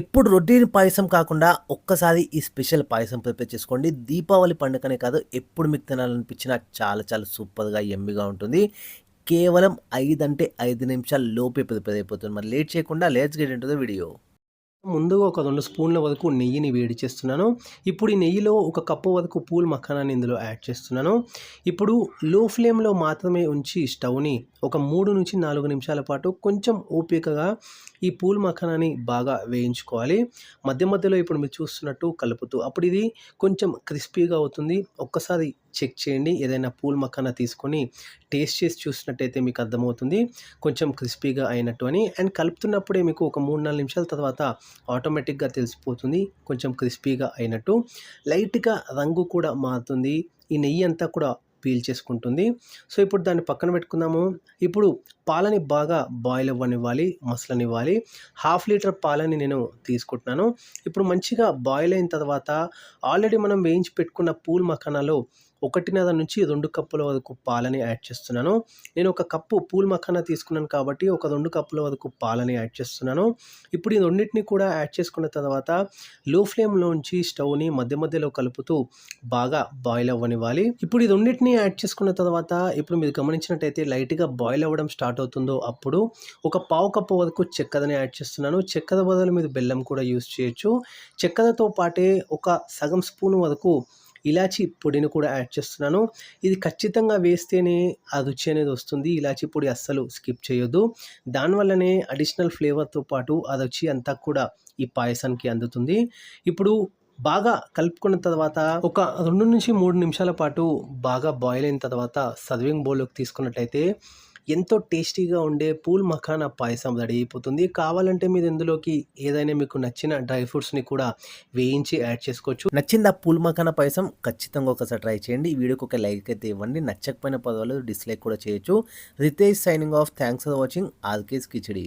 ఎప్పుడు రొటీన్ పాయసం కాకుండా ఒక్కసారి ఈ స్పెషల్ పాయసం ప్రిపేర్ చేసుకోండి. దీపావళి పండుగనే కాదు ఎప్పుడు మీకు తినాలనిపించినా చాలా చాలా సూపర్గా ఎమ్మిగా ఉంటుంది. కేవలం ఐదు అంటే ఐదు నిమిషాల లోపే ప్రిపేర్ అయిపోతుంది. మరి లేట్ చేయకుండా let's get into the video ముందుగా ఒక రెండు స్పూన్ల వరకు నెయ్యిని వేడి చేస్తున్నాను. ఇప్పుడు ఈ నెయ్యిలో ఒక కప్పు వరకు పూల్ మఖానాన్ని ఇందులో యాడ్ చేస్తున్నాను. ఇప్పుడు లో ఫ్లేమ్లో మాత్రమే ఉంచి స్టవ్ని ఒక మూడు నుంచి నాలుగు నిమిషాల పాటు కొంచెం ఓపికగా ఈ పూల్ మఖానాన్ని బాగా వేయించుకోవాలి. మధ్య మధ్యలో ఇప్పుడు మీరు చూస్తున్నట్టు కలుపుతూ అప్పుడు ఇది కొంచెం క్రిస్పీగా అవుతుంది. ఒక్కసారి చెక్ చేయండి. ఏదైనా పూల్ మఖానా తీసుకొని టేస్ట్ చేసి చూసినట్టయితే మీకు అర్థమవుతుంది. కొంచెం క్రిస్పీగా అయినట్టు అని. అండ్ కలుపుతున్నప్పుడే మీకు ఒక మూడు నాలుగు నిమిషాల తర్వాత ఆటోమేటిక్గా తెలిసిపోతుంది. కొంచెం క్రిస్పీగా అయినట్టు. లైట్గా రంగు కూడా మారుతుంది. ఈ నెయ్యి అంతా కూడా పీల్ చేసుకుంటుంది. సో ఇప్పుడు దాన్ని పక్కన పెట్టుకుందాము. ఇప్పుడు పాలని బాగా బాయిల్ అవ్వనివ్వాలి మసలనివ్వాలి. హాఫ్ లీటర్ పాలని నేను తీసుకుంటున్నాను. ఇప్పుడు మంచిగా బాయిల్ అయిన తర్వాత ఆల్రెడీ మనం వేయించి పెట్టుకున్న పూల్ మఖానాలో ఒకటిన్నర నుంచి రెండు కప్పుల వరకు పాలని యాడ్ చేస్తున్నాను. నేను ఒక కప్పు పూల్ మఖానా తీసుకున్నాను కాబట్టి ఒక రెండు కప్పుల వరకు పాలని యాడ్ చేస్తున్నాను. ఇప్పుడు ఈ రెండింటిని కూడా యాడ్ చేసుకున్న తర్వాత లో ఫ్లేమ్లోంచి స్టవ్ని మధ్య మధ్యలో కలుపుతూ బాగా బాయిల్ అవ్వనివ్వాలి. ఇప్పుడు ఈ రెండింటిని యాడ్ చేసుకున్న తర్వాత ఇప్పుడు మీరు గమనించినట్టయితే లైట్గా బాయిల్ అవ్వడం స్టార్ట్ అవుతుందో అప్పుడు ఒక పావు కప్పు వరకు చెక్కదని యాడ్ చేస్తున్నాను. చక్కెర బదులు మీరు బెల్లం కూడా యూస్ చేయొచ్చు. చక్కెరతో పాటే ఒక సగం స్పూన్ వరకు ఇలాచీ పొడిని కూడా యాడ్ చేస్తున్నాను. ఇది ఖచ్చితంగా వేస్తేనే ఆ రుచి అనేది వస్తుంది. ఇలాచీ పొడి అస్సలు స్కిప్ చేయొద్దు. దానివల్లనే అడిషనల్ ఫ్లేవర్తో పాటు ఆ రుచి అంతా కూడా ఈ పాయసానికి అందుతుంది. ఇప్పుడు బాగా కలుపుకున్న తర్వాత ఒక రెండు నుంచి మూడు నిమిషాల పాటు బాగా బాయిల్ అయిన తర్వాత సర్వింగ్ బౌల్లోకి తీసుకున్నట్టయితే ఎంతో టేస్టీగా ఉండే పూల్ మఖానా పాయసం రెడీ అయిపోతుంది. కావాలంటే మీరు ఇందులోకి ఏదైనా మీకు నచ్చిన డ్రై ఫ్రూట్స్ని కూడా వేయించి యాడ్ చేసుకోవచ్చు. నచ్చింది ఆ పూల్ మఖానా పాయసం? ఖచ్చితంగా ఒకసారి ట్రై చేయండి. ఈ వీడియోకి ఒక లైక్ అయితే ఇవ్వండి. నచ్చకపోయిన పదవులు డిస్లైక్ కూడా చేయొచ్చు. Ritesh signing off. Thanks for watching. ఆల్కేస్ khichdi.